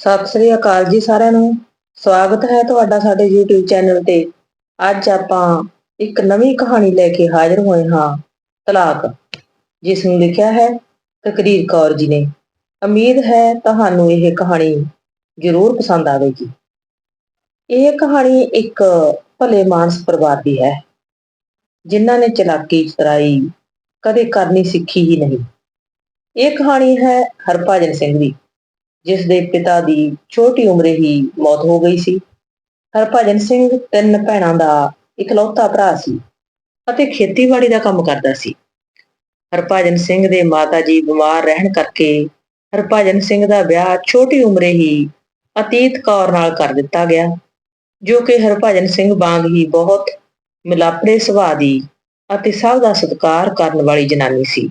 ਸਤਿ ਸ੍ਰੀ ਅਕਾਲ ਜੀ ਸਾਰਿਆਂ ਨੂੰ। ਸਵਾਗਤ ਹੈ ਤੁਹਾਡਾ ਸਾਡੇ YouTube ਚੈਨਲ ਤੇ। ਅੱਜ ਆਪਾਂ ਇੱਕ ਨਵੀਂ ਕਹਾਣੀ ਲੈ ਕੇ ਹਾਜ਼ਰ ਹੋਏ ਹਾਂ। ਤਲਾਕ, ਜਿਸ ਨੂੰ ਲਿਖਿਆ ਹੈ ਤਕਰੀਰ ਕੌਰ ਜੀ ਨੇ। ਉਮੀਦ ਹੈ ਤੁਹਾਨੂੰ ਇਹ ਕਹਾਣੀ ਜ਼ਰੂਰ ਪਸੰਦ ਆਵੇਗੀ। ਇਹ ਕਹਾਣੀ ਇੱਕ ਭਲੇ ਮਾਨਸ ਪਰਿਵਾਰ ਦੀ ਹੈ, ਜਿਨ੍ਹਾਂ ਨੇ ਚਲਾਕੀ ਚਤਰਾਈ ਕਦੇ ਕਰਨੀ ਸਿੱਖੀ ਹੀ ਨਹੀਂ। ਇਹ ਕਹਾਣੀ ਹੈ ਹਰਭਜਨ ਸਿੰਘ ਦੀ। ਜਿਸ ਦੇ ਪਿਤਾ ਦੀ ਛੋਟੀ ਉਮਰੇ ਹੀ ਮੌਤ ਹੋ ਗਈ ਸੀ। ਹਰਭਜਨ ਸਿੰਘ ਤਿੰਨ ਭੈਣਾਂ ਦਾ ਇਕਲੌਤਾ ਭਰਾ ਸੀ ਅਤੇ ਖੇਤੀਬਾੜੀ ਦਾ ਕੰਮ ਕਰਦਾ ਸੀ। ਹਰਭਜਨ ਸਿੰਘ ਦੇ ਮਾਤਾ ਜੀ ਬਿਮਾਰ ਰਹਿਣ ਕਰਕੇ ਹਰਭਜਨ ਸਿੰਘ ਦਾ ਵਿਆਹ ਛੋਟੀ ਉਮਰੇ ਹੀ ਅਤੀਤ ਕੌਰ ਨਾਲ ਕਰ ਦਿੱਤਾ ਗਿਆ, ਜੋ ਕਿ ਹਰਭਜਨ ਸਿੰਘ ਵਾਂਗ ਹੀ ਬਹੁਤ ਮਿਲਾਪੜੇ ਸੁਭਾਅ ਦੀ ਅਤੇ ਸਭ ਦਾ ਸਤਿਕਾਰ ਕਰਨ ਵਾਲੀ ਜਨਾਨੀ ਸੀ।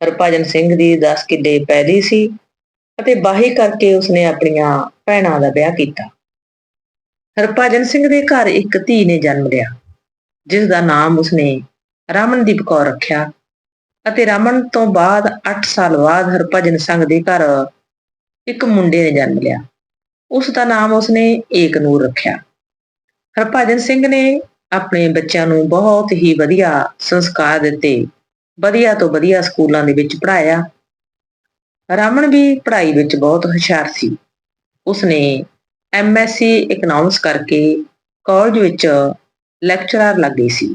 ਹਰਭਜਨ ਸਿੰਘ ਦੀ 10 ਕਿੱਲੇ ਪੈਲੀ ਸੀ ਅਤੇ ਬਾਹੀ ਕਰਕੇ ਉਸਨੇ ਆਪਣੀਆਂ ਭੈਣਾਂ ਦਾ ਵਿਆਹ ਕੀਤਾ। ਹਰਭਜਨ ਸਿੰਘ ਦੇ ਘਰ ਇੱਕ ਧੀ ਨੇ ਜਨਮ ਲਿਆ, ਜਿਸ ਦਾ ਨਾਮ ਉਸਨੇ ਰਮਨਦੀਪ ਕੌਰ ਰੱਖਿਆ ਅਤੇ ਰਮਨ ਤੋਂ ਬਾਅਦ 8 ਸਾਲ ਬਾਅਦ ਹਰਭਜਨ ਸਿੰਘ ਦੇ ਘਰ ਇੱਕ ਮੁੰਡੇ ਨੇ ਜਨਮ ਲਿਆ। ਉਸ ਦਾ ਨਾਮ ਉਸਨੇ ਏਕਨੂਰ ਰੱਖਿਆ। ਹਰਭਜਨ ਸਿੰਘ ਨੇ ਆਪਣੇ ਬੱਚਿਆਂ ਨੂੰ ਬਹੁਤ ਹੀ ਵਧੀਆ ਸੰਸਕਾਰ ਦਿੱਤੇ, ਵਧੀਆ ਤੋਂ ਵਧੀਆ ਸਕੂਲਾਂ ਦੇ ਵਿੱਚ ਪੜ੍ਹਾਇਆ ਰਮਨ ਵੀ ਪੜ੍ਹਾਈ ਵਿੱਚ ਬਹੁਤ ਹੁਸ਼ਿਆਰ ਸੀ। ਉਸਨੇ ਐਮਐਸਸੀ ਇਕਨੋਮਿਕਸ ਕਰਕੇ ਕਾਲਜ ਵਿੱਚ ਲੈਕਚਰਰ ਲੱਗ ਗਈ ਸੀ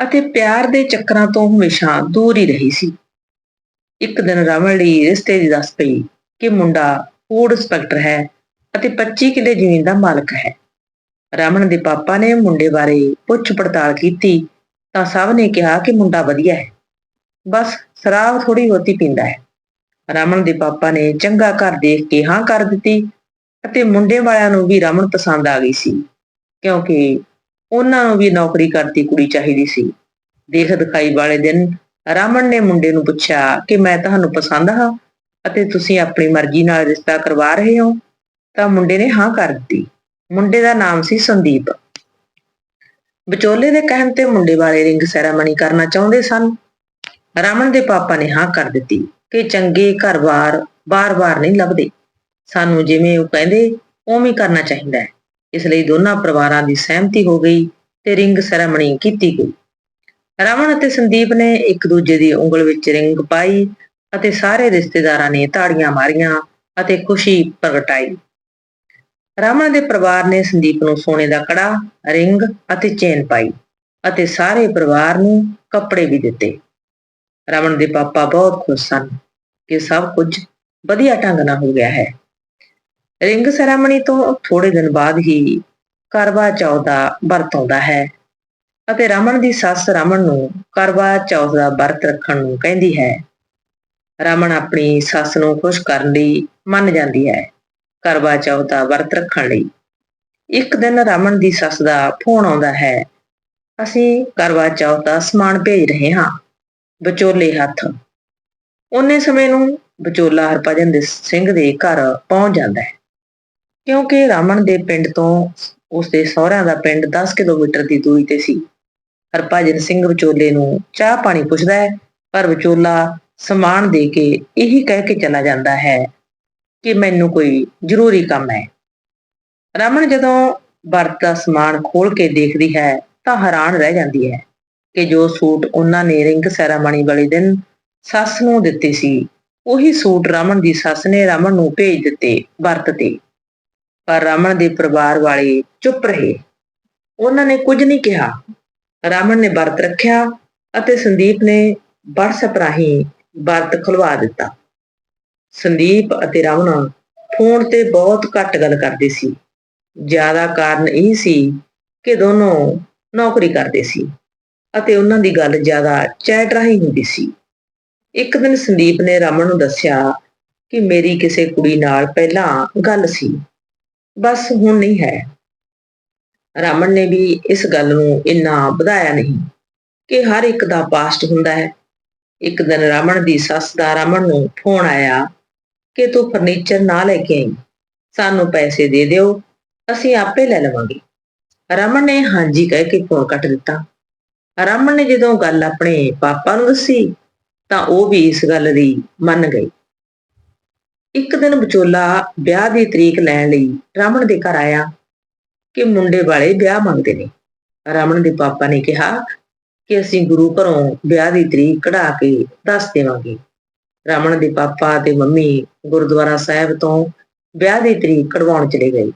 ਅਤੇ ਪਿਆਰ ਦੇ ਚੱਕਰਾਂ ਤੋਂ ਹਮੇਸ਼ਾ ਦੂਰ ਹੀ ਰਹੀ ਸੀ। ਇੱਕ ਦਿਨ ਰਮਨ ਲਈ ਰਿਸ਼ਤੇ ਦੀ ਦੱਸ ਪਈ ਕਿ ਮੁੰਡਾ ਫੂਡ ਇੰਸਪੈਕਟਰ ਹੈ ਅਤੇ 25 ਕਿੱਲੇ ਜ਼ਮੀਨ ਦਾ ਮਾਲਕ ਹੈ। ਰਮਨ ਦੇ ਪਾਪਾ ਨੇ ਮੁੰਡੇ ਬਾਰੇ ਪੁੱਛ ਪੜਤਾਲ ਕੀਤੀ ਤਾਂ ਸਭ ਨੇ ਕਿਹਾ ਕਿ ਮੁੰਡਾ ਵਧੀਆ ਹੈ। ਬਸ ਸ਼ਰਾਬ ਥੋੜੀ ਬਹੁਤੀ ਪੀਂਦਾ ਹੈ। ਰਮਨ ਦੇ ਪਾਪਾ ਨੇ ਚੰਗਾ ਘਰ ਦੇਖ ਕੇ ਹਾਂ ਕਰ ਦਿੱਤੀ ਅਤੇ ਮੁੰਡੇ ਵਾਲਿਆਂ ਨੂੰ ਵੀ ਰਮਨ ਪਸੰਦ ਆ ਗਈ ਸੀ, ਕਿਉਂਕਿ ਉਹਨਾਂ ਨੂੰ ਵੀ ਨੌਕਰੀ ਕਰਦੀ ਕੁੜੀ ਚਾਹੀਦੀ ਸੀ। ਦੇਖ ਦਿਖਾਈ ਵਾਲੇ ਦਿਨ ਰਮਨ ਨੇ ਮੁੰਡੇ ਨੂੰ ਪੁੱਛਿਆ ਕਿ ਮੈਂ ਤੁਹਾਨੂੰ ਪਸੰਦ ਹਾਂ ਅਤੇ ਤੁਸੀਂ ਆਪਣੀ ਮਰਜ਼ੀ ਨਾਲ ਰਿਸ਼ਤਾ ਕਰਵਾ ਰਹੇ ਹੋ, ਤਾਂ ਮੁੰਡੇ ਨੇ ਹਾਂ ਕਰ ਦਿੱਤੀ। ਮੁੰਡੇ ਦਾ ਨਾਮ ਸੀ ਸੰਦੀਪ। ਵਿਚੋਲੇ ਦੇ ਕਹਿਣ ਤੇ ਮੁੰਡੇ ਵਾਲੇ ਰਿੰਗ ਸੈਰਾਮਨੀ ਕਰਨਾ ਚਾਹੁੰਦੇ ਸਨ। ਰਮਨ ਦੇ ਪਾਪਾ ਨੇ ਹਾਂ ਕਰ ਦਿੱਤੀ। ਕਿ ਚੰਗੇ ਘਰ-ਬਾਰ, ਬਾਰ-ਬਾਰ ਨਹੀਂ ਲੱਭਦੇ। ਸਾਨੂੰ ਜਿਵੇਂ ਉਹ ਕਹਿੰਦੇ, ਉਵੇਂ ਕਰਨਾ ਚਾਹੀਦਾ ਹੈ। ਇਸ ਲਈ ਦੋਨਾਂ ਪਰਿਵਾਰਾਂ ਦੀ ਸਹਿਮਤੀ ਹੋ ਗਈ ਤੇ ਰਿੰਗ ਸੈਰਾਮਨੀ ਕੀਤੀ ਗਈ। ਰਮਨ ਅਤੇ ਸੰਦੀਪ ਨੇ ਇੱਕ ਦੂਜੇ ਦੀ ਉਂਗਲ ਵਿੱਚ ਰਿੰਗ ਪਾਈ ਅਤੇ ਸਾਰੇ ਰਿਸ਼ਤੇਦਾਰਾਂ ਨੇ ਤਾੜੀਆਂ ਮਾਰੀਆਂ ਅਤੇ ਖੁਸ਼ੀ ਪ੍ਰਗਟਾਈ। ਰਮਨ ਦੇ ਪਰਿਵਾਰ ਨੇ ਸੰਦੀਪ ਨੂੰ ਸੋਨੇ ਦਾ ਕੜਾ, ਰਿੰਗ ਅਤੇ ਚੇਨ ਪਾਈ ਅਤੇ ਸਾਰੇ ਪਰਿਵਾਰ ਨੂੰ ਕੱਪੜੇ ਵੀ ਦਿੱਤੇ। ਰਮਨ ਦੇ ਪਾਪਾ ਬਹੁਤ ਖੁਸ਼ ਸਨ ਕਿ ਸਭ ਕੁਝ ਵਧੀਆ ਢੰਗ ਨਾਲ ਹੋ ਗਿਆ ਹੈ। ਰਿੰਗ ਸੈਰਾਮਨੀ ਤੋਂ ਥੋੜੇ ਦਿਨ ਬਾਅਦ ਹੀ ਕਰਵਾ ਚੌਥ ਦਾ ਵਰਤ ਆਉਂਦਾ ਹੈ ਅਤੇ ਰਮਨ ਦੀ ਸੱਸ ਰਮਨ ਨੂੰ ਕਰਵਾ ਚੌਥ ਦਾ ਵਰਤ ਰੱਖਣ ਨੂੰ ਕਹਿੰਦੀ ਹੈ। ਰਮਨ ਆਪਣੀ ਸੱਸ ਨੂੰ ਖੁਸ਼ ਕਰਨ ਲਈ ਮੰਨ ਜਾਂਦੀ ਹੈ, ਕਰਵਾ ਚੌਥ ਦਾ ਵਰਤ ਰੱਖਣ ਲਈ। ਇੱਕ ਦਿਨ ਰਮਨ ਦੀ ਸੱਸ ਦਾ ਫੋਨ ਆਉਂਦਾ ਹੈ, ਅਸੀਂ ਕਰਵਾ ਚੌਥ ਦਾ ਸਮਾਨ ਭੇਜ ਰਹੇ ਹਾਂ। ਵਿਚੋਲੇ ਹੱਥ। ਉਹਨੇ ਸਮੇਂ ਨੂੰ ਵਿਚੋਲਾ ਹਰਭਜਨ ਦੇ ਸਿੰਘ ਦੇ ਘਰ ਪਹੁੰਚ ਜਾਂਦਾ ਹੈ। ਕਿਉਂਕਿ ਰਮਨ ਦੇ ਪਿੰਡ ਤੋਂ ਉਸਦੇ ਸਹੁਰਿਆਂ ਦਾ ਪਿੰਡ 10 ਕਿਲੋਮੀਟਰ ਦੀ ਦੂਰੀ ਤੇ ਸੀ। ਹਰਭਜਨ ਸਿੰਘ ਵਿਚੋਲੇ ਨੂੰ ਚਾਹ ਪਾਣੀ ਪੁੱਛਦਾ ਹੈ, ਪਰ ਵਿਚੋਲਾ ਸਮਾਨ ਦੇ ਕੇ ਇਹੀ ਕਹਿ ਕੇ ਚਲਾ ਜਾਂਦਾ ਹੈ ਕਿ ਮੈਨੂੰ ਕੋਈ ਜ਼ਰੂਰੀ ਕੰਮ ਹੈ। ਰਮਨ ਜਦੋਂ ਵਰਤ ਦਾ ਸਮਾਨ ਖੋਲ ਕੇ ਦੇਖਦੀ ਹੈ ਤਾਂ ਹੈਰਾਨ ਰਹਿ ਜਾਂਦੀ ਹੈ। ਕਿ ਜੋ ਸੂਟ ਉਹਨਾਂ ਨੇ ਰਿੰਗ ਸੈਰਾਮਣੀ ਵਾਲੇ ਦਿਨ ਸੱਸ ਨੂੰ ਦਿੱਤੇ ਸੀ, ਉਹੀ ਸੂਟ ਰਮਨ ਦੀ ਸੱਸ ਨੇ ਰਮਨ ਨੂੰ ਭੇਜ ਦਿੱਤੇ ਵਰਤ ਤੇ ਪਰ ਰਮਨ ਦੇ ਪਰਿਵਾਰ ਵਾਲੇ ਚੁੱਪ ਰਹੇ। ਉਹਨਾਂ ਨੇ ਕੁਝ ਨਹੀਂ ਕਿਹਾ। ਰਮਨ ਨੇ ਵਰਤ ਰੱਖਿਆ ਅਤੇ ਸੰਦੀਪ ਨੇ WhatsApp ਰਾਹੀਂ ਵਰਤ ਖੁਲਵਾ ਦਿੱਤਾ। ਸੰਦੀਪ ਅਤੇ ਰਮਨ ਫੋਨ ਤੇ ਬਹੁਤ ਘੱਟ ਗੱਲ ਕਰਦੇ ਸੀ। ਜ਼ਿਆਦਾ ਕਾਰਨ ਇਹ ਸੀ ਕਿ ਦੋਨੋਂ ਨੌਕਰੀ ਕਰਦੇ ਸੀ। ਅਤੇ ਉਹਨਾਂ ਦੀ ਗੱਲ ਜ਼ਿਆਦਾ ਚੈਟ ਰਾਹੀਂ ਹੁੰਦੀ ਸੀ। ਇੱਕ ਦਿਨ ਸੰਦੀਪ ਨੇ ਰਮਨ ਨੂੰ ਦੱਸਿਆ ਕਿ ਮੇਰੀ ਕਿਸੇ ਕੁੜੀ ਨਾਲ ਪਹਿਲਾਂ ਗੱਲ ਸੀ। ਬਸ ਹੁਣ ਨਹੀਂ ਹੈ। ਰਮਨ ਨੇ ਵੀ ਇਸ ਗੱਲ ਨੂੰ ਇੰਨਾ ਵਧਾਇਆ ਨਹੀਂ ਕਿ ਹਰ ਇੱਕ ਦਾ ਪਾਸਟ ਹੁੰਦਾ ਹੈ। ਇੱਕ ਦਿਨ ਰਮਨ ਦੀ ਸੱਸ ਦਾ ਰਮਨ ਨੂੰ ਫੋਨ ਆਇਆ ਕਿ ਤੂੰ ਫਰਨੀਚਰ ਨਾ ਲੈ ਕੇ ਆਈ। ਸਾਨੂੰ ਪੈਸੇ ਦੇ ਦਿਓ, ਅਸੀਂ ਆਪੇ ਲੈ ਲਵਾਂਗੇ। ਰਮਨ ਨੇ ਹਾਂਜੀ ਕਹਿ ਕੇ ਫੋਨ ਕੱਟ ਦਿੱਤਾ। ਰਮਨ ਨੇ ਜਦੋਂ ਗੱਲ ਆਪਣੇ ਪਾਪਾ ਨੂੰ ਦੱਸੀ, ਤਾਂ ਉਹ ਵੀ ਇਸ ਗੱਲ ਦੀ ਮੰਨ ਗਈ। ਇੱਕ ਦਿਨ ਵਿਚੋਲਾ ਵਿਆਹ ਦੀ ਤਰੀਕ ਲੈਣ ਲਈ ਰਮਨ ਦੇ ਘਰ ਆਇਆ ਕਿ ਮੁੰਡੇ ਵਾਲੇ ਵਿਆਹ ਮੰਗਦੇ ਨੇ। ਰਮਨ ਦੇ ਪਾਪਾ ਨੇ ਕਿਹਾ ਕਿ ਅਸੀਂ ਗੁਰੂ ਘਰੋਂ ਵਿਆਹ ਦੀ ਤਰੀਕ ਕਢਾ ਕੇ ਦੱਸ ਦੇਵਾਂਗੇ। ਰਮਨ ਦੇ ਪਾਪਾ ਤੇ ਮੰਮੀ ਗੁਰਦੁਆਰਾ ਸਾਹਿਬ ਤੋਂ ਵਿਆਹ ਦੀ ਤਰੀਕ ਕਢਵਾਉਣ ਚਲੇ ਗਏ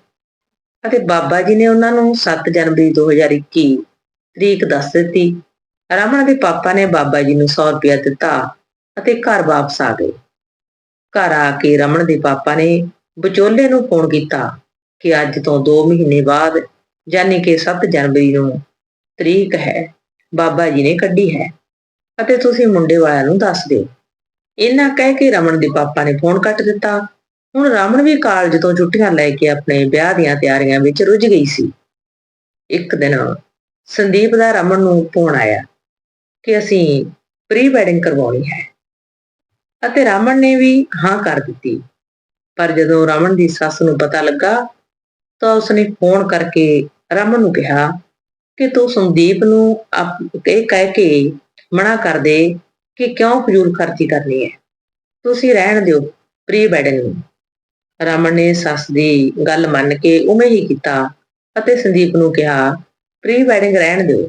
ਅਤੇ ਬਾਬਾ ਜੀ ਨੇ ਉਹਨਾਂ ਨੂੰ 7 ਜਨਵਰੀ 2021 ਤਰੀਕ ਦੱਸ ਦਿੱਤੀ। ਰਮਨ ਦੇ ਪਾਪਾ ਨੇ ਬਾਬਾ ਜੀ ਨੂੰ 100 ਰੁਪਇਆ ਦਿੱਤਾ ਅਤੇ ਘਰ ਵਾਪਸ ਆ ਗਏ। ਘਰ ਆ ਕੇ ਰਮਨ ਦੇ ਪਾਪਾ ਨੇ ਵਿਚੋਲੇ ਨੂੰ ਫੋਨ ਕੀਤਾ ਕਿ ਅੱਜ ਤੋਂ 2 ਮਹੀਨੇ ਬਾਅਦ ਯਾਨੀ ਕਿ 7 ਜਨਵਰੀ ਨੂੰ ਤਰੀਕ ਹੈ, ਬਾਬਾ ਜੀ ਨੇ ਕੱਢੀ ਹੈ ਅਤੇ ਤੁਸੀਂ ਮੁੰਡੇ ਵਾਲਿਆਂ ਨੂੰ ਦੱਸ ਦਿਓ। ਇਹਨਾਂ ਕਹਿ ਕੇ ਰਮਨ ਦੇ ਪਾਪਾ ਨੇ ਫੋਨ ਕੱਟ ਦਿੱਤਾ। ਹੁਣ ਰਮਨ ਵੀ ਕਾਲਜ ਤੋਂ ਛੁੱਟੀਆਂ ਲੈ ਕੇ ਆਪਣੇ ਵਿਆਹ ਦੀਆਂ ਤਿਆਰੀਆਂ ਵਿੱਚ ਰੁੱਝ ਗਈ ਸੀ। ਇੱਕ ਦਿਨ ਸੰਦੀਪ ਦਾ ਰਮਨ ਨੂੰ ਫੋਨ ਆਇਆ ਕਿ ਅਸੀਂ ਪ੍ਰੀ ਵੈਡਿੰਗ ਕਰਵਾਉਣੀ ਹੈ। ਅਤੇ ਰਮਨ ਨੇ ਵੀ ਹਾਂ ਕਰ ਦਿੱਤੀ। ਪਰ ਜਦੋਂ ਰਮਨ ਦੀ ਸੱਸ ਨੂੰ ਪਤਾ ਲੱਗਾ ਤਾਂ ਉਸਨੇ ਫੋਨ ਕਰਕੇ ਰਮਨ ਨੂੰ ਕਿਹਾ ਕਿ ਤੂੰ ਸੰਦੀਪ ਨੂੰ ਆਪ- ਇਹ ਕਹਿ ਕੇ ਮਨਾ ਕਰ ਦੇ ਕਿ ਕਿਉਂ ਫਜ਼ੂਲ ਖਰਚੀ ਕਰਨੀ ਹੈ। ਤੁਸੀਂ ਰਹਿਣ ਦਿਓ ਪ੍ਰੀ ਵੈਡਿੰਗ ਨੂੰ। ਰਮਨ ਨੇ ਸੱਸ ਦੀ ਗੱਲ ਮੰਨ ਕੇ ਉਵੇਂ ਹੀ ਕੀਤਾ ਅਤੇ ਸੰਦੀਪ ਨੂੰ ਕਿਹਾ ਪ੍ਰੀ ਵੈਡਿੰਗ ਰਹਿਣ ਦਿਓ।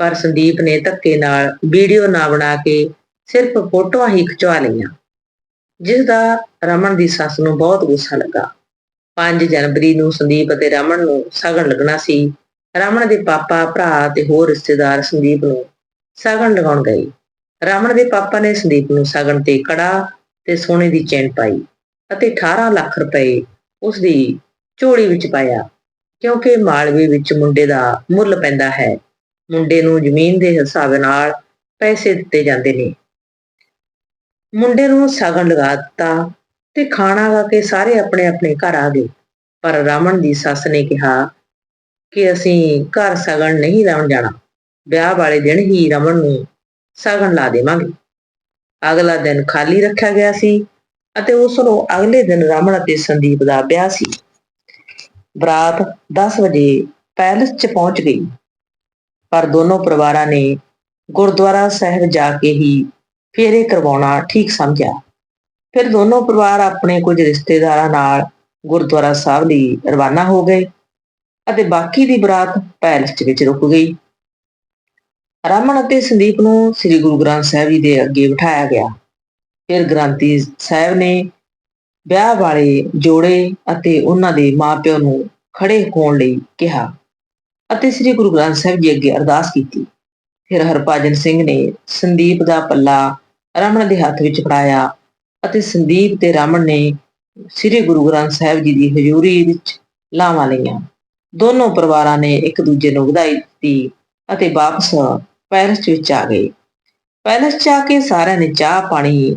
ਪਰ ਸੰਦੀਪ ਨੇ ਧੱਕੇ ਨਾਲ ਵੀਡੀਓ ਨਾ ਬਣਾ ਕੇ ਸਿਰਫ ਫੋਟੋਆਂ ਹੀ ਖਿਚਵਾ ਲਈਆਂ। ਜਿਸ ਦਾ ਰਮਨ ਦੀ ਸੱਸ ਨੂੰ ਬਹੁਤ ਗੁੱਸਾ ਲੱਗਾ। 5 ਜਨਵਰੀ ਨੂੰ ਸੰਦੀਪ ਅਤੇ ਰਮਨ ਨੂੰ ਸਗਨ ਲੱਗਣਾ ਸੀ। ਰਮਨ ਦੇ ਪਾਪਾ, ਭਰਾ ਤੇ ਹੋਰ ਰਿਸ਼ਤੇਦਾਰ ਸੰਦੀਪ ਨੂੰ ਸਗਨ ਲਗਾਉਣ ਗਏ। ਰਮਨ ਦੇ ਪਾਪਾ ਨੇ ਸੰਦੀਪ ਨੂੰ ਸਗਨ ਤੇ ਕੜਾ ਤੇ ਸੋਨੇ ਦੀ ਚੈਨ ਪਾਈ ਅਤੇ 18 ਲੱਖ ਰੁਪਏ ਉਸ ਦੀ ਝੋਲੀ ਵਿੱਚ ਪਾਇਆ। ਕਿਉਂਕਿ ਮਾਲਵੇ ਵਿੱਚ ਮੁੰਡੇ ਦਾ ਮੁੱਲ ਪੈਂਦਾ ਹੈ। ਮੁੰਡੇ ਨੂੰ ਜ਼ਮੀਨ ਦੇ ਹਿਸਾਬ ਨਾਲ ਪੈਸੇ ਦਿੱਤੇ ਜਾਂਦੇ ਨੇ। ਮੁੰਡੇ ਨੂੰ ਸਗਨ ਲਗਾ ਦਿੱਤਾ ਤੇ ਖਾਣਾ ਖਾ ਕੇ ਸਾਰੇ ਆਪਣੇ ਆਪਣੇ ਘਰ ਆ ਗਏ। ਪਰ ਰਮਨ ਦੀ ਸੱਸ ਨੇ ਕਿਹਾ ਕਿ ਅਸੀਂ ਘਰ ਸਗਨ ਨਹੀਂ ਲਾਉਣ ਜਾਣਾ। ਵਿਆਹ ਵਾਲੇ ਦਿਨ ਹੀ ਰਮਣ ਨੂੰ ਸਗਨ ਲਾ ਦੇਵਾਂਗੇ। ਅਗਲਾ ਦਿਨ ਖਾਲੀ ਰੱਖਿਆ ਗਿਆ ਸੀ ਅਤੇ ਉਸ ਨੂੰ ਅਗਲੇ ਦਿਨ ਰਮਨ ਅਤੇ ਸੰਦੀਪ ਦਾ ਵਿਆਹ ਸੀ। ਬਰਾਤ 10 ਵਜੇ ਪੈਲਸ 'ਚ ਪਹੁੰਚ ਗਈ। ਪਰ ਦੋਨੋਂ ਪਰਿਵਾਰਾਂ ਨੇ ਗੁਰਦੁਆਰਾ ਸਾਹਿਬ ਜਾ ਕੇ ਹੀ ਫੇਰੇ ਕਰਵਾਉਣਾ ਠੀਕ ਸਮਝਿਆ। ਫਿਰ ਦੋਨੋਂ ਪਰਿਵਾਰ ਆਪਣੇ ਕੁਝ ਰਿਸ਼ਤੇਦਾਰਾਂ ਨਾਲ ਗੁਰਦੁਆਰਾ ਸਾਹਿਬ ਲਈ ਰਵਾਨਾ ਹੋ ਗਏ ਅਤੇ ਬਾਕੀ ਦੀ ਬਰਾਤ ਪੈਲਸ ਵਿੱਚ ਰੁਕ ਗਈ। ਰਮਨ ਅਤੇ ਸੰਦੀਪ ਨੂੰ ਸ੍ਰੀ ਗੁਰੂ ਗ੍ਰੰਥ ਸਾਹਿਬ ਜੀ ਦੇ ਅੱਗੇ ਬਿਠਾਇਆ ਗਿਆ। ਫਿਰ ਗ੍ਰੰਥੀ ਸਾਹਿਬ ਨੇ ਵਿਆਹ ਵਾਲੇ ਜੋੜੇ ਅਤੇ ਉਹਨਾਂ ਦੇ ਮਾਪਿਆਂ ਨੂੰ ਖੜੇ ਹੋਣ ਲਈ ਕਿਹਾ ਅਤੇ ਸ੍ਰੀ ਗੁਰੂ ਗ੍ਰੰਥ ਸਾਹਿਬ ਜੀ ਅੱਗੇ ਅਰਦਾਸ ਕੀਤੀ। ਫਿਰ ਹਰਭਜਨ ਸਿੰਘ ਨੇ ਸੰਦੀਪ ਦਾ ਪੱਲਾ ਰਮਨ ਦੇ ਹੱਥ ਵਿੱਚ ਫੜਾਇਆ ਅਤੇ ਸੰਦੀਪ ਤੇ ਰਮਨ ਨੇ ਸ੍ਰੀ ਗੁਰੂ ਗ੍ਰੰਥ ਸਾਹਿਬ ਜੀ ਦੀ ਹਜ਼ੂਰੀ ਵਿੱਚ ਲਾਵਾਂ ਲਈਆਂ। ਦੋਨੋਂ ਪਰਿਵਾਰਾਂ ਨੇ ਇੱਕ ਦੂਜੇ ਨੂੰ ਵਧਾਈ ਦਿੱਤੀ ਅਤੇ ਵਾਪਸ ਪੈਲਸ ਵਿੱਚ ਆ ਗਏ। ਪੈਲਸ 'ਚ ਆ ਕੇ ਸਾਰਿਆਂ ਨੇ ਚਾਹ ਪਾਣੀ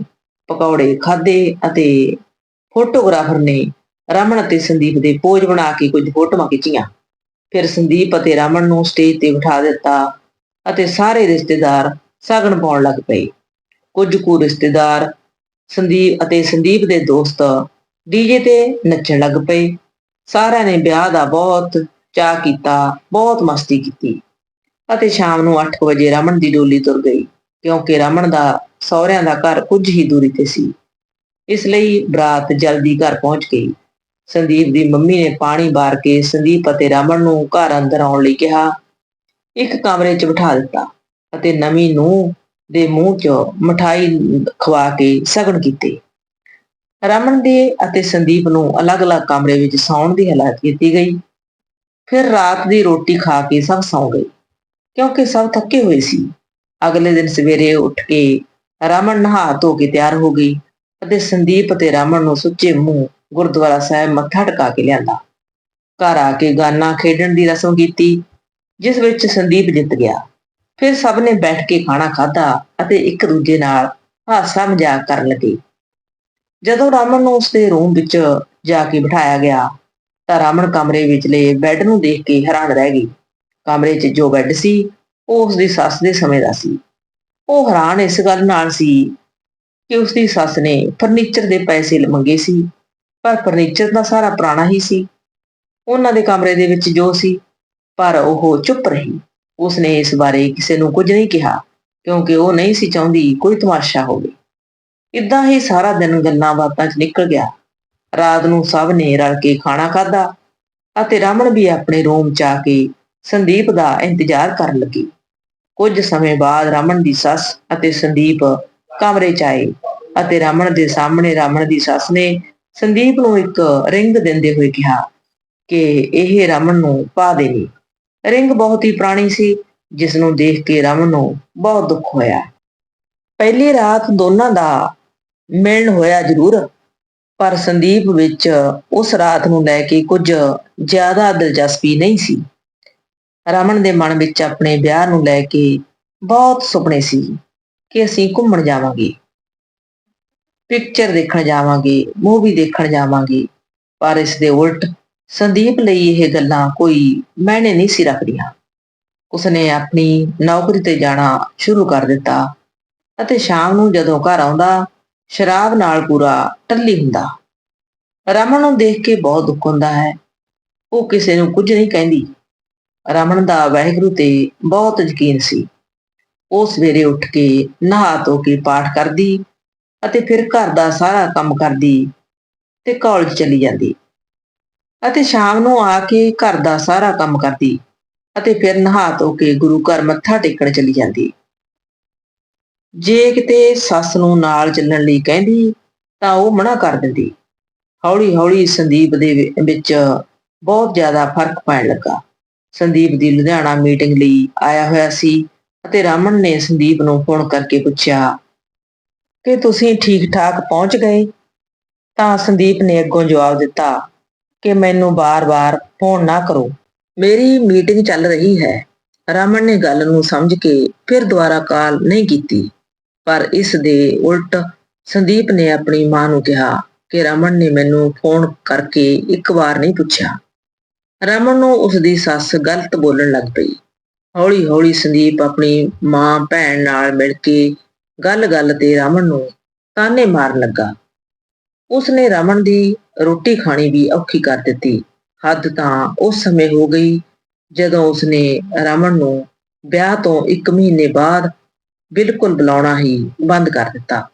ਪਕੌੜੇ ਖਾਦੇ ਅਤੇ ਫੋਟੋਗ੍ਰਾਫਰ ਨੇ ਰਮਨ ਅਤੇ ਸੰਦੀਪ ਦੇ ਪੋਜ ਬਣਾ ਕੇ ਕੁਝ ਫੋਟੋਆਂ ਖਿੱਚੀਆਂ। ਫਿਰ ਸੰਦੀਪ ਅਤੇ ਰਮਨ ਨੂੰ ਸਟੇਜ ਤੇ ਬਿਠਾ ਦਿੱਤਾ ਅਤੇ ਸਾਰੇ ਰਿਸ਼ਤੇਦਾਰ ਸਗਨ ਪਾਉਣ ਲੱਗ ਪਏ। ਕੁਝ ਕੁ ਰਿਸ਼ਤੇਦਾਰ ਸੰਦੀਪ ਅਤੇ ਸੰਦੀਪ ਦੇ ਦੋਸਤ ਡੀਜੇ ਤੇ ਨੱਚਣ ਲੱਗ ਪਏ। ਸਾਰਿਆਂ ਨੇ ਵਿਆਹ ਦਾ ਬਹੁਤ ਚਾਅ ਕੀਤਾ, ਬਹੁਤ ਮਸਤੀ ਕੀਤੀ ਅਤੇ ਸ਼ਾਮ ਨੂੰ 8 ਵਜੇ ਰਮਨ ਦੀ ਡੋਲੀ ਤੁਰ ਗਈ ਕਿਉਂਕਿ ਰਮਨ ਦਾ ਸਹੁਰਿਆਂ ਦਾ ਘਰ ਕੁਝ ਹੀ ਦੂਰੀ ਤੇ ਸੀ। ਇਸ ਲਈ ਬਰਾਤ ਜਲਦੀ ਘਰ ਪਹੁੰਚ ਗਈ। ਸੰਦੀਪ ਦੀ ਮੰਮੀ ਨੇ ਪਾਣੀ ਬਾਰ ਕੇ ਸੰਦੀਪ ਅਤੇ ਰਮਨ ਨੂੰ ਘਰ ਅੰਦਰ ਆਉਣ ਲਈ ਕਿਹਾ। ਇੱਕ ਕਮਰੇ 'ਚ ਬਿਠਾ ਦਿੱਤਾ ਅਤੇ ਨਵੀਂ ਨੂੰ ਦੇ ਮੂੰਹ 'ਚ ਮਠਾਈ ਖਵਾ ਕੇ ਸਗਨ ਕੀਤੇ। ਰਮਨ ਦੇ ਅਤੇ ਸੰਦੀਪ ਨੂੰ ਅਲੱਗ-ਅਲੱਗ ਕਮਰੇ ਵਿੱਚ ਸੌਣ ਦੀ ਹਲਾਤ ਕੀਤੀ ਗਈ। ਫਿਰ ਰਾਤ ਦੀ ਰੋਟੀ ਖਾ ਕੇ ਸਭ ਸੌਂ ਗਏ, ਕਿਉਂਕਿ ਸਭ ਥੱਕੇ ਹੋਏ ਸੀ। ਅਗਲੇ ਦਿਨ ਸਵੇਰੇ ਉੱਠ ਕੇ ਰਮਨ ਨਹਾ ਧੋ ਕੇ ਤਿਆਰ ਹੋ ਗਈ ਅਤੇ ਸੰਦੀਪ ਤੇ ਰਾਮਣ ਨੂੰ ਸੁੱਚੇ ਮੂੰਹ ਗੁਰਦੁਆਰਾ ਸਾਹਿਬ ਮੱਥਾ ਟਿਕਾ ਕੇ ਲਿਆਂਦਾ। ਘਰ ਆ ਕੇ ਗਾਨਾ ਖੇਡਣ ਦੀ ਰਸਮ ਕੀਤੀ, ਜਿਸ ਵਿੱਚ ਸੰਦੀਪ ਜਿੱਤ ਗਿਆ। ਫਿਰ ਸਭ ਨੇ ਬੈਠ ਕੇ ਖਾਣਾ ਖਾਧਾ ਅਤੇ ਇੱਕ ਦੂਜੇ ਨਾਲ ਹਾਸਾ ਮਜ਼ਾਕ ਕਰਨ ਲੱਗੇ। ਜਦੋਂ ਰਾਮਣ ਨੂੰ ਉਸਦੇ ਰੂਮ ਵਿੱਚ ਜਾ ਕੇ ਬਿਠਾਇਆ ਗਿਆ, ਤਾਂ ਰਾਮਣ ਕਮਰੇ ਵਿਚਲੇ ਬੈੱਡ ਨੂੰ ਦੇਖ ਕੇ ਹੈਰਾਨ ਰਹਿ ਗਈ। ਕਮਰੇ 'ਚ ਜੋ ਬੈੱਡ ਸੀ, ਉਹ ਉਸਦੀ ਸੱਸ ਦੇ ਸਮੇਂ ਦਾ ਸੀ। ਉਹ ਹੈਰਾਨ ਇਸ ਗੱਲ ਨਾਲ ਸੀ ਕਿ ਉਸਦੀ ਸੱਸ ਨੇ ਫਰਨੀਚਰ ਦੇ ਪੈਸੇ ਮੰਗੇ ਸੀ, ਪਰ ਫਰਨੀਚਰ ਦਾ ਸਾਰਾ ਪੁਰਾਣਾ ਹੀ ਸੀ। ਉਹਨਾਂ ਦੇ ਕਮਰੇ ਦੇ ਵਿੱਚ ਜੋ ਸੀ, ਪਰ ਉਹ ਚੁੱਪ ਰਹੀ। ਉਸਨੇ ਇਸ ਬਾਰੇ ਕਿਸੇ ਨੂੰ ਕੁਝ ਨਹੀਂ ਕਿਹਾ, ਕਿਉਂਕਿ ਉਹ ਨਹੀਂ ਸੀ ਚਾਹੁੰਦੀ ਕੋਈ ਤਮਾਸ਼ਾ ਹੋਵੇ। ਇਦਾਂ ਹੀ ਸਾਰਾ ਦਿਨ ਗੱਲਾਂ ਬਾਤਾਂ 'ਚ ਨਿਕਲ ਗਿਆ। ਰਾਤ ਨੂੰ ਸਭ ਨੇ ਰਲ ਕੇ ਖਾਣਾ ਖਾਧਾ ਅਤੇ ਰਮਨ ਵੀ ਆਪਣੇ ਰੂਮ 'ਚ ਆ ਕੇ ਸੰਦੀਪ ਦਾ ਇੰਤਜ਼ਾਰ ਕਰਨ ਲੱਗੀ। ਕੁਝ ਸਮੇਂ ਬਾਅਦ ਰਮਨ ਦੀ ਸੱਸ ਅਤੇ ਸੰਦੀਪ ਕਮਰੇ 'ਚ ਆਏ ਅਤੇ ਰਮਨ ਦੇ ਸਾਹਮਣੇ ਰਮਨ ਦੀ ਸੱਸ ਨੇ ਸੰਦੀਪ ਨੂੰ ਇੱਕ ਰਿੰਗ ਦਿੰਦੇ ਹੋਏ ਕਿਹਾ ਕਿ ਇਹ ਰਮਨ ਨੂੰ ਪਾ ਦੇਣੀ ਰਿੰਗ ਬਹੁਤ ਹੀ ਪੁਰਾਣੀ ਸੀ ਜਿਸ ਨੂੰ ਦੇਖ ਕੇ ਰਮਨ ਨੂੰ ਬਹੁਤ ਦੁੱਖ ਹੋਇਆ। ਪਹਿਲੀ ਰਾਤ ਦੋਨਾਂ ਦਾ ਮਿਲਣ ਹੋਇਆ ਜ਼ਰੂਰ, ਪਰ ਸੰਦੀਪ ਵਿੱਚ ਉਸ ਰਾਤ ਨੂੰ ਲੈ ਕੇ ਕੁਝ ਜ਼ਿਆਦਾ ਦਿਲਚਸਪੀ ਨਹੀਂ ਸੀ। ਰਮਨ ਦੇ ਮਨ ਵਿੱਚ ਆਪਣੇ ਵਿਆਹ ਨੂੰ ਲੈ ਕੇ ਬਹੁਤ ਸੁਪਨੇ ਸੀ। ਕਿ ਅਸੀਂ ਘੁੰਮਣ ਜਾਵਾਂਗੇ। ਪਿਕਚਰ ਦੇਖਣ ਜਾਵਾਂਗੇ ਮੂਵੀ ਦੇਖਣ ਜਾਵਾਂਗੇ, ਪਰ ਇਸ ਦੇ ਉਲਟ ਸੰਦੀਪ ਲਈ ਇਹ ਗੱਲਾਂ ਕੋਈ ਮਾਇਨੇ ਨਹੀਂ ਸੀ ਰੱਖਦੀਆਂ। ਉਸਨੇ ਆਪਣੀ ਨੌਕਰੀ ਤੇ ਜਾਣਾ ਸ਼ੁਰੂ ਕਰ ਦਿੱਤਾ ਅਤੇ ਸ਼ਾਮ ਨੂੰ ਜਦੋਂ ਘਰ ਆਉਂਦਾ, ਸ਼ਰਾਬ ਨਾਲ ਪੂਰਾ ਟੱਲੀ ਹੁੰਦਾ। ਰਮਨ ਨੂੰ ਦੇਖ ਕੇ ਬਹੁਤ ਦੁੱਖ ਹੁੰਦਾ ਹੈ। ਉਹ ਕਿਸੇ ਨੂੰ ਕੁਝ ਨਹੀਂ ਕਹਿੰਦੀ। ਰਮਨ ਦਾ ਵਾਹਿਗੁਰੂ ਤੇ ਬਹੁਤ ਯਕੀਨ ਸੀ। ਉਹ ਸਵੇਰੇ ਉੱਠ ਕੇ ਨਹਾ ਧੋ ਕੇ ਪਾਠ ਕਰਦੀ ਅਤੇ ਫਿਰ ਘਰ ਦਾ ਸਾਰਾ ਕੰਮ ਕਰਦੀ ਤੇ ਕਾਲਜ ਚਲੀ ਜਾਂਦੀ ਅਤੇ ਸ਼ਾਮ ਨੂੰ ਆ ਕੇ ਘਰ ਦਾ ਸਾਰਾ ਕੰਮ ਕਰਦੀ ਅਤੇ ਫਿਰ ਨਹਾ ਧੋ ਕੇ ਗੁਰੂ ਘਰ ਮੱਥਾ ਟੇਕਣ ਚਲੀ ਜਾਂਦੀ। ਜੇ ਕਿਤੇ ਸੱਸ ਨੂੰ ਨਾਲ ਚੱਲਣ ਲਈ ਕਹਿੰਦੀ ਤਾਂ ਉਹ ਮਨਾ ਕਰ ਦਿੰਦੀ। ਹੌਲੀ ਹੌਲੀ ਸੰਦੀਪ ਦੇ ਵਿੱਚ ਬਹੁਤ ਜ਼ਿਆਦਾ ਫ਼ਰਕ ਪੈਣ ਲੱਗਾ। ਸੰਦੀਪ ਦੀ ਲੁਧਿਆਣਾ ਮੀਟਿੰਗ ਲਈ ਆਇਆ ਹੋਇਆ ਸੀ। ਅਤੇ ਰਾਮਨ ਨੇ ਸੰਦੀਪ ਨੂੰ ਫੋਨ ਕਰਕੇ ਪੁੱਛਿਆ, ਕਿ ਤੁਸੀਂ ਠੀਕ ਠਾਕ ਪਹੁੰਚ ਗਏ? ਤਾਂ ਸੰਦੀਪ ਨੇ ਅੱਗੋਂ ਜਵਾਬ ਦਿੱਤਾ ਕਿ ਮੈਨੂੰ ਬਾਰ-ਬਾਰ ਫੋਨ ਨਾ ਕਰੋ। ਮੇਰੀ ਮੀਟਿੰਗ ਚੱਲ ਰਹੀ ਹੈ। ਰਾਮਨ ਨੇ ਗੱਲ ਨੂੰ ਸਮਝ ਕੇ ਫਿਰ ਦੁਬਾਰਾ ਕਾਲ ਨਹੀਂ ਕੀਤੀ। ਪਰ ਇਸ ਦੇ ਉਲਟ ਸੰਦੀਪ ਨੇ ਆਪਣੀ ਮਾਂ ਨੂੰ ਕਿਹਾ ਕਿ ਰਮਨ ਨੇ ਮੈਨੂੰ ਫੋਨ ਕਰਕੇ ਇੱਕ ਵਾਰ ਨਹੀਂ ਪੁੱਛਿਆ। ਰਮਨ ਨੂੰ ਉਸ ਦੀ ਸੱਸ ਗਲਤ ਬੋਲਣ ਲੱਗ ਪਈ। ਹੌਲੀ-ਹੌਲੀ ਸੰਦੀਪ ਆਪਣੀ ਮਾਂ, ਭੈਣ ਨਾਲ ਮਿਲ ਕੇ ਗੱਲ-ਗੱਲ ਤੇ ਰਮਨ ਨੂੰ ਤਾਨੇ ਮਾਰਨ ਲੱਗਾ। ਉਸਨੇ ਰਮਨ ਦੀ ਰੋਟੀ ਖਾਣੀ ਵੀ ਔਖੀ ਕਰ ਦਿੱਤੀ। ਹੱਦ ਤਾਂ ਉਸ ਸਮੇਂ ਹੋ ਗਈ ਜਦੋਂ ਉਸਨੇ ਰਮਨ ਨੂੰ ਵਿਆਹ ਤੋਂ 1 ਮਹੀਨੇ ਬਾਅਦ ਬਿਲਕੁਲ ਬੁਲਾਉਣਾ ਹੀ ਬੰਦ ਕਰ ਦਿੱਤਾ।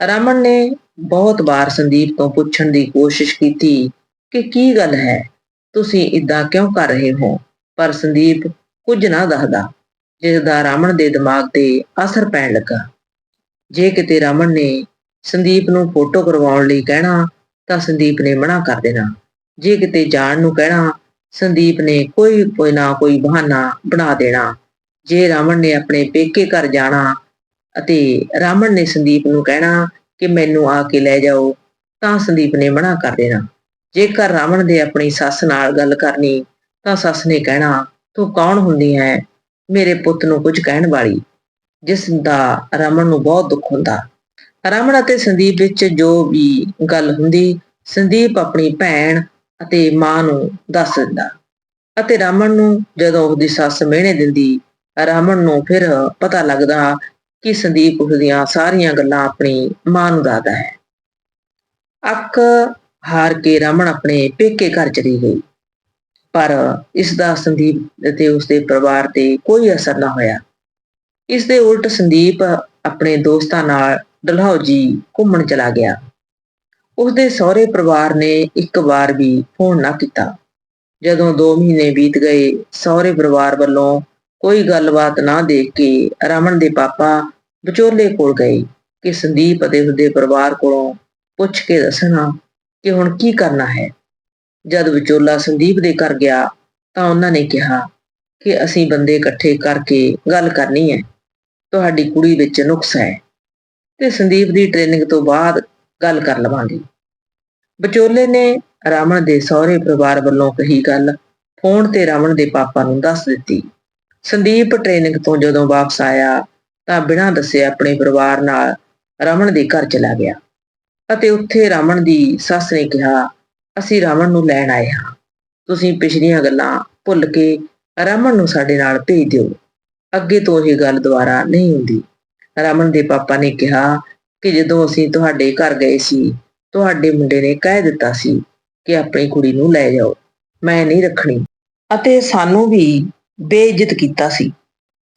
ਰਮਨ ਨੇ ਬਹੁਤ ਵਾਰ ਸੰਦੀਪ ਤੋਂ ਪੁੱਛਣ ਦੀ ਕੋਸ਼ਿਸ਼ ਕੀਤੀ ਕਿ ਕੀ ਗੱਲ ਹੈ, ਤੁਸੀਂ ਇਦਾਂ ਕਿਉਂ ਕਰ ਰਹੇ ਹੋ? ਪਰ ਸੰਦੀਪ ਕੁਝ ਨਾ ਦੱਸਦਾ। ਜਿਸ ਦਾ ਰਮਨ ਦੇ ਦਿਮਾਗ ਤੇ ਅਸਰ ਪੈਣ ਲੱਗਾ। ਜੇ ਕਿਤੇ ਰਾਵਣ ਨੇ ਸੰਦੀਪ ਨੂੰ ਫੋਟੋ ਕਰਵਾਉਣ ਲਈ ਕਹਿਣਾ, ਤਾਂ ਸੰਦੀਪ ਨੇ ਮਨਾ ਕਰ ਦੇਣਾ। ਜੇ ਕਿਤੇ ਜਾਣ ਨੂੰ ਕਹਿਣਾ, ਸੰਦੀਪ ਨੇ ਕੋਈ ਕੋਈ ਨਾ ਕੋਈ ਬਹਾਨਾ ਬਣਾ ਦੇਣਾ। ਜੇ ਰਾਵਣ ਨੇ ਆਪਣੇ ਪੇਕੇ ਘਰ ਜਾਣਾ ਅਤੇ ਰਮਨ ਨੇ ਸੰਦੀਪ ਨੂੰ ਕਹਿਣਾ ਕਿ ਮੈਨੂੰ ਆ ਕੇ ਲੈ ਜਾਓ, ਤਾਂ ਸੰਦੀਪ ਨੇ ਮਨਾ ਕਰ ਦੇਣਾ। ਜੇਕਰ ਰਾਵਣ ਦੇ ਆਪਣੀ ਸੱਸ ਨਾਲ ਗੱਲ ਕਰਨੀ, ਤਾਂ ਸੱਸ ਨੇ ਕਹਿਣਾ ਤੂੰ ਕੌਣ ਹੁੰਦੀ ਹੈ ਮੇਰੇ ਪੁੱਤ ਨੂੰ ਕੁਝ ਕਹਿਣ ਵਾਲੀ। ਜਿਸ ਦਾ ਰਮਨ ਨੂੰ ਬਹੁਤ ਦੁੱਖ ਹੁੰਦਾ। ਰਮਨ ਅਤੇ ਸੰਦੀਪ ਵਿੱਚ ਜੋ ਵੀ ਗੱਲ ਹੁੰਦੀ, ਸੰਦੀਪ ਆਪਣੀ ਭੈਣ ਅਤੇ ਮਾਂ ਨੂੰ ਦੱਸ ਦਿੰਦਾ। ਅਤੇ ਰਮਨ ਨੂੰ ਜਦੋਂ ਉਹਦੀ ਸੱਸ ਮਿਹਣੇ ਦਿੰਦੀ ਰਾਮਣ ਨੂੰ ਫਿਰ ਪਤਾ ਲੱਗਦਾ ਕਿ ਸੰਦੀਪ ਉਸਦੀਆਂ ਸਾਰੀਆਂ ਗੱਲਾਂ ਆਪਣੀ ਮਾਂ ਨੂੰ ਦੱਸਦਾ ਹੈ। ਅੱਕ ਹਾਰ ਕੇ ਰਮਨ ਆਪਣੇ ਪੇਕੇ ਘਰ ਚਲੀ ਗਈ। ਪਰ ਇਸ ਦਾ ਸੰਦੀਪ ਅਤੇ ਉਸਦੇ ਪਰਿਵਾਰ ਤੇ ਕੋਈ ਅਸਰ ਨਾ ਹੋਇਆ। ਇਸ ਦੇ ਉਲਟ ਸੰਦੀਪ ਆਪਣੇ ਦੋਸਤਾਂ ਨਾਲ ਡਲਹੌਜੀ ਘੁੰਮਣ ਚਲਾ ਗਿਆ। ਉਸਦੇ ਸਹੁਰੇ ਪਰਿਵਾਰ ਨੇ ਇੱਕ ਵਾਰ ਵੀ ਫੋਨ ਨਾ ਕੀਤਾ। ਜਦੋਂ 2 ਮਹੀਨੇ ਬੀਤ ਗਏ, ਸਹੁਰੇ ਪਰਿਵਾਰ ਵੱਲੋਂ ਕੋਈ ਗੱਲਬਾਤ ਨਾ ਦੇਖ ਕੇ ਰਮਨ ਦੇ ਪਾਪਾ ਵਿਚੋਲੇ ਕੋਲ ਗਏ ਕਿ ਸੰਦੀਪ ਅਤੇ ਉਸਦੇ ਪਰਿਵਾਰ ਕੋਲੋਂ ਪੁੱਛ ਕੇ ਦੱਸਣਾ ਕਿ ਹੁਣ ਕੀ ਕਰਨਾ ਹੈ। ਜਦ ਵਿਚੋਲਾ ਸੰਦੀਪ ਦੇ ਘਰ ਗਿਆ ਤਾਂ ਉਹਨਾਂ ਨੇ ਕਿਹਾ ਕਿ ਅਸੀਂ ਬੰਦੇ ਇਕੱਠੇ ਕਰਕੇ ਗੱਲ ਕਰਨੀ ਹੈ। ਤੁਹਾਡੀ ਕੁੜੀ ਵਿੱਚ ਨੁਕਸ ਹੈ ਤੇ ਸੰਦੀਪ ਦੀ ਟ੍ਰੇਨਿੰਗ ਤੋਂ ਬਾਅਦ ਗੱਲ ਕਰ ਲਵਾਂਗੇ। ਵਿਚੋਲੇ ਨੇ ਰਮਨ ਦੇ ਸਹੁਰੇ ਪਰਿਵਾਰ ਵੱਲੋਂ ਕਹੀ ਗੱਲ ਫੋਨ ਤੇ ਰਮਨ ਦੇ ਪਾਪਾ ਨੂੰ ਦੱਸ ਦਿੱਤੀ। ਸੰਦੀਪ ਟ੍ਰੇਨਿੰਗ ਤੋਂ ਜਦੋਂ ਵਾਪਸ ਆਇਆ ਤਾਂ ਬਿਨਾਂ ਦੱਸੇ ਆਪਣੇ ਪਰਿਵਾਰ ਨਾਲ ਰਮਨ ਦੇ ਘਰ ਚਲਾ ਗਿਆ ਅਤੇ ਉੱਥੇ ਰਮਨ ਦੀ ਸੱਸ ਨੇ ਕਿਹਾ ਅਸੀਂ ਰਮਨ ਨੂੰ ਲੈਣ ਆਏ ਹਾਂ। ਤੁਸੀਂ ਪਿਛਲੀਆਂ ਗੱਲਾਂ ਭੁੱਲ ਕੇ ਰਮਨ ਨੂੰ ਸਾਡੇ ਨਾਲ ਭੇਜ ਦਿਓ। ਅੱਗੇ ਤੋਂ ਇਹ ਗੱਲ ਦੁਬਾਰਾ ਨਹੀਂ ਹੁੰਦੀ। ਰਮਨ ਦੇ ਪਾਪਾ ਨੇ ਕਿਹਾ ਕਿ ਜਦੋਂ ਅਸੀਂ ਤੁਹਾਡੇ ਘਰ ਗਏ ਸੀ, ਤੁਹਾਡੇ ਮੁੰਡੇ ਨੇ ਕਹਿ ਦਿੱਤਾ ਸੀ ਕਿ ਆਪਣੀ ਕੁੜੀ ਨੂੰ ਲੈ ਜਾਓ। ਮੈਂ ਨਹੀਂ ਰੱਖਣੀ। ਅਤੇ ਸਾਨੂੰ ਵੀ ਬੇਇੱਜ਼ਤ ਕੀਤਾ ਸੀ।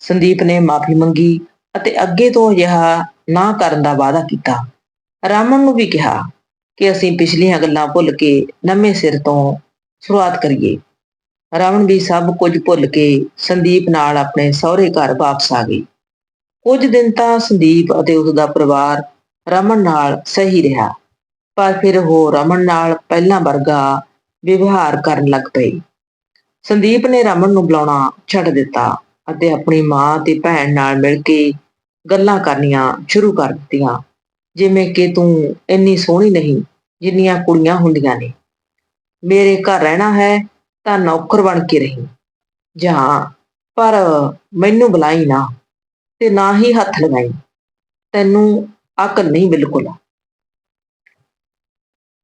ਸੰਦੀਪ ਨੇ ਮਾਫੀ ਮੰਗੀ ਅਤੇ ਅੱਗੇ ਤੋਂ ਅਜਿਹਾ ਨਾ ਕਰਨ ਦਾ ਵਾਅਦਾ ਕੀਤਾ। ਰਾਮਨ ਨੂੰ ਵੀ ਕਿਹਾ ਕਿ ਅਸੀਂ ਪਿਛਲੀਆਂ ਗੱਲਾਂ ਭੁੱਲ ਕੇ ਨਵੇਂ ਸਿਰ ਤੋਂ ਸ਼ੁਰੂਆਤ ਕਰੀਏ। ਰਮਨ ਵੀ ਸਭ ਕੁਝ ਭੁੱਲ ਕੇ ਸੰਦੀਪ ਨਾਲ ਆਪਣੇ ਸਹੁਰੇ ਘਰ ਵਾਪਸ ਆ ਗਈ। ਕੁਝ ਦਿਨ ਤਾਂ ਸੰਦੀਪ ਅਤੇ ਉਸ ਦਾ ਪਰਿਵਾਰ ਰਮਨ ਨਾਲ ਸਹੀ ਰਿਹਾ, ਪਰ ਫਿਰ ਉਹ ਰਮਨ ਨਾਲ ਪਹਿਲਾਂ ਵਰਗਾ ਵਿਵਹਾਰ ਕਰਨ ਲੱਗ ਪਈ। ਸੰਦੀਪ ਨੇ ਰਮਨ ਨੂੰ ਬੁਲਾਉਣਾ ਛੱਡ ਦਿੱਤਾ ਅਤੇ ਆਪਣੀ ਮਾਂ ਤੇ ਭੈਣ ਨਾਲ ਮਿਲ ਕੇ ਗੱਲਾਂ ਕਰਨੀਆਂ ਸ਼ੁਰੂ ਕਰ ਦਿੱਤੀਆਂ। ਜਿਵੇਂ ਕਿ ਤੂੰ ਇੰਨੀ ਸੋਹਣੀ ਨਹੀਂ ਜਿੰਨੀਆਂ ਕੁੜੀਆਂ ਹੁੰਦੀਆਂ ਨੇ। ਮੇਰੇ ਘਰ ਰਹਿਣਾ ਹੈ ਤਾਂ ਨੌਕਰ ਬਣ ਕੇ ਰਹੀ। ਜਾਂ ਪਰ ਮੈਨੂੰ ਬੁਲਾਈ ਨਾ ਤੇ ਨਾ ਹੀ ਹੱਥ ਲਗਾਈ। ਤੈਨੂੰ ਅਕਲ ਨਹੀਂ ਬਿਲਕੁਲ।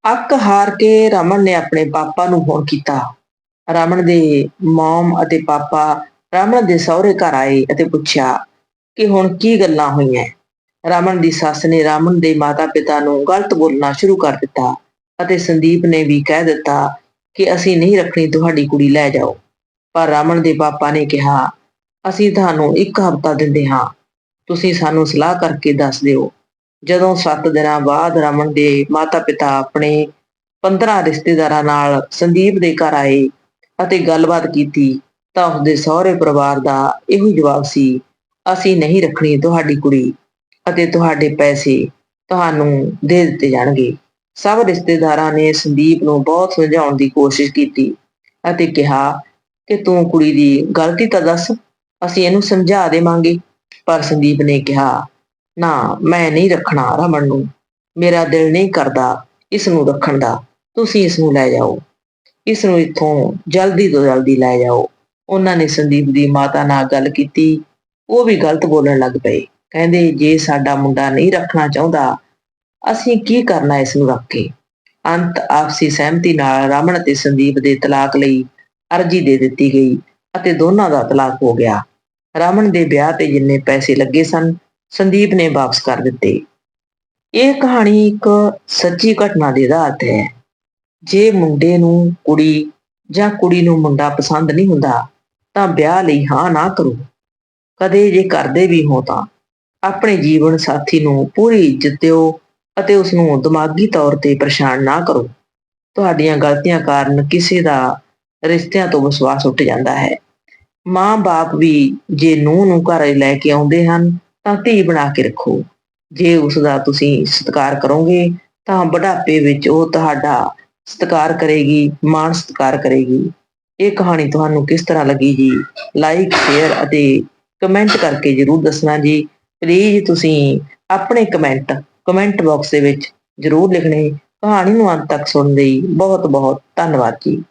ਅੱਕ ਹਾਰ ਕੇ ਰਮਨ ਨੇ ਆਪਣੇ ਪਾਪਾ ਨੂੰ ਫੋਨ ਕੀਤਾ। ਰਮਨ ਦੇ ਮਮ ਅਤੇ ਪਾਪਾ ਰਮਨ ਦੇ ਸਹੁਰੇ ਘਰ ਆਏ ਅਤੇ ਪੁੱਛਿਆ ਕਿ ਹੁਣ ਕੀ ਗੱਲਾਂ ਹੋਈਆਂ। ਰਮਨ ਦੀ ਸੱਸ ਨੇ ਰਮਨ ਦੇ ਮਾਤਾ-ਪਿਤਾ ਨੂੰ ਗਲਤ ਬੋਲਣਾ ਸ਼ੁਰੂ ਕਰ ਦਿੱਤਾ ਅਤੇ ਸੰਦੀਪ ਨੇ ਵੀ ਕਹਿ ਦਿੱਤਾ ਕਿ ਅਸੀਂ ਨਹੀਂ ਰੱਖਣੀ ਤੁਹਾਡੀ ਕੁੜੀ, ਲੈ ਜਾਓ। ਪਰ ਰਮਨ ਦੇ ਪਾਪਾ ਨੇ ਕਿਹਾ, ਅਸੀਂ ਤੁਹਾਨੂੰ ਇੱਕ ਹਫ਼ਤਾ ਦਿੰਦੇ ਹਾਂ। ਤੁਸੀਂ ਸਾਨੂੰ ਸਲਾਹ ਕਰਕੇ ਦੱਸ ਦਿਓ। ਜਦੋਂ 7 ਦਿਨਾਂ ਬਾਅਦ ਰਮਨ ਦੇ ਮਾਤਾ-ਪਿਤਾ ਆਪਣੇ 15 ਰਿਸ਼ਤੇਦਾਰਾਂ ਨਾਲ ਸੰਦੀਪ ਦੇ ਘਰ ਆਏ ਅਤੇ ਗੱਲਬਾਤ ਕੀਤੀ, ਤਾਂ ਉਸਦੇ ਸਹੁਰੇ ਪਰਿਵਾਰ ਦਾ ਇਹੋ ਜਵਾਬ ਸੀ, ਅਸੀਂ ਨਹੀਂ ਰੱਖਣੀ ਤੁਹਾਡੀ ਕੁੜੀ। ਅਤੇ ਤੁਹਾਡੇ ਪੈਸੇ ਤੁਹਾਨੂੰ ਦੇ ਦਿੱਤੇ ਜਾਣਗੇ। ਸਭ ਰਿਸ਼ਤੇਦਾਰਾਂ ਨੇ ਸੰਦੀਪ ਨੂੰ ਬਹੁਤ ਸਮਝਾਉਣ ਦੀ ਕੋਸ਼ਿਸ਼ ਕੀਤੀ ਅਤੇ ਕਿਹਾ ਕਿ ਤੂੰ ਕੁੜੀ ਦੀ ਗਲਤੀ ਤਾਂ ਦੱਸ, ਅਸੀਂ ਇਹਨੂੰ ਸਮਝਾ ਦੇਵਾਂਗੇ। ਪਰ ਸੰਦੀਪ ਨੇ ਕਿਹਾ, ਨਾ, ਮੈਂ ਨਹੀਂ ਰੱਖਣਾ ਰਮਨ ਨੂੰ। ਮੇਰਾ ਦਿਲ ਨਹੀਂ ਕਰਦਾ ਇਸ ਨੂੰ ਰੱਖਣ ਦਾ। ਤੁਸੀਂ ਇਸ ਨੂੰ ਲੈ ਜਾਓ। ਇਸ ਨੂੰ ਇੱਥੋਂ ਜਲਦੀ ਤੋਂ ਜਲਦੀ ਲੈ ਜਾਓ। ਉਹਨਾਂ ਨੇ ਸੰਦੀਪ ਦੀ ਮਾਤਾ ਨਾਲ ਗੱਲ ਕੀਤੀ। ਉਹ ਵੀ ਗਲਤ ਬੋਲਣ ਲੱਗ ਪਏ। ਕਹਿੰਦੇ ਜੇ ਸਾਡਾ ਮੁੰਡਾ ਨਹੀਂ ਰੱਖਣਾ ਚਾਹੁੰਦਾ, ਅਸੀਂ ਕੀ ਕਰਨਾ ਇਸ ਨੂੰ ਰੱਖ ਕੇ? ਅੰਤ ਆਪਸੀ ਸਹਿਮਤੀ ਨਾਲ ਰਮਨ ਅਤੇ ਸੰਦੀਪ ਦੇ ਤਲਾਕ ਲਈ ਅਰਜ਼ੀ ਦੇ ਦਿੱਤੀ ਗਈ ਅਤੇ ਦੋਨਾਂ ਦਾ ਤਲਾਕ ਹੋ ਗਿਆ। ਰਮਨ ਦੇ ਵਿਆਹ ਤੇ ਜਿੰਨੇ ਪੈਸੇ ਲੱਗੇ ਸਨ, ਸੰਦੀਪ ਨੇ ਵਾਪਸ ਕਰ ਦਿੱਤੇ। ਇਹ ਕਹਾਣੀ ਇੱਕ ਸੱਚੀ ਘਟਨਾ ਦੇ ਆਧਾਰ ਤੇ ਹੈ। ਜੇ ਮੁੰਡੇ ਨੂੰ ਕੁੜੀ ਜਾਂ ਕੁੜੀ ਨੂੰ ਮੁੰਡਾ ਪਸੰਦ ਨਹੀਂ ਹੁੰਦਾ, ਤਾਂ ਵਿਆਹ ਲਈ ਹਾਂ ਨਾ ਕਰੋ। ਕਦੇ ਜੇ ਕਰਦੇ ਵੀ ਹੋ ਤਾਂ। ਆਪਣੇ ਜੀਵਨ ਸਾਥੀ ਨੂੰ ਪੂਰੀ ਇੱਜ਼ਤ ਦਿਓ ਅਤੇ ਉਸ ਨੂੰ ਦਿਮਾਗੀ ਤੌਰ ਤੇ ਪਰੇਸ਼ਾਨ ਨਾ ਕਰੋ। ਤੁਹਾਡੀਆਂ ਗਲਤੀਆਂ ਕਾਰਨ ਕਿਸੇ ਦਾ ਰਿਸ਼ਤਿਆਂ ਤੋਂ ਵਿਸ਼ਵਾਸ ਉੱਠ ਜਾਂਦਾ ਹੈ। ਮਾਂ-ਬਾਪ ਵੀ ਜੇ ਨੂੰਹ ਨੂੰ ਘਰ ਲੈ ਕੇ ਆਉਂਦੇ ਹਨ, ਤਾਂ ਧੀ ਬਣਾ ਕੇ ਰੱਖੋ। ਜੇ ਉਸ ਦਾ ਤੁਸੀਂ ਸਤਿਕਾਰ ਕਰੋਗੇ, ਤਾਂ ਬੁਢਾਪੇ ਵਿੱਚ ਉਹ ਤੁਹਾਡਾ ਸਤਿਕਾਰ ਕਰੇਗੀ, ਮਾਣ ਸਤਿਕਾਰ ਕਰੇਗੀ। ਇਹ ਕਹਾਣੀ ਤੁਹਾਨੂੰ ਕਿਸ ਤਰ੍ਹਾਂ ਲੱਗੀ ਜੀ? ਲਾਈਕ ਸ਼ੇਅਰ ਅਤੇ ਕਮੈਂਟ ਕਰਕੇ ਜਰੂਰ ਦੱਸਣਾ ਜੀ। ਪਲੀਜ਼ ਤੁਸੀਂ ਆਪਣੇ ਕਮੈਂਟ ਕਮੈਂਟ ਬਾਕਸ ਦੇ ਵਿੱਚ ਜਰੂਰ ਲਿਖਣੇ, ਕਹਾਣੀ ਨੂੰ ਅੰਤ ਤੱਕ ਸੁਣਨ ਲਈ ਬਹੁਤ ਬਹੁਤ ਧੰਨਵਾਦ ਜੀ।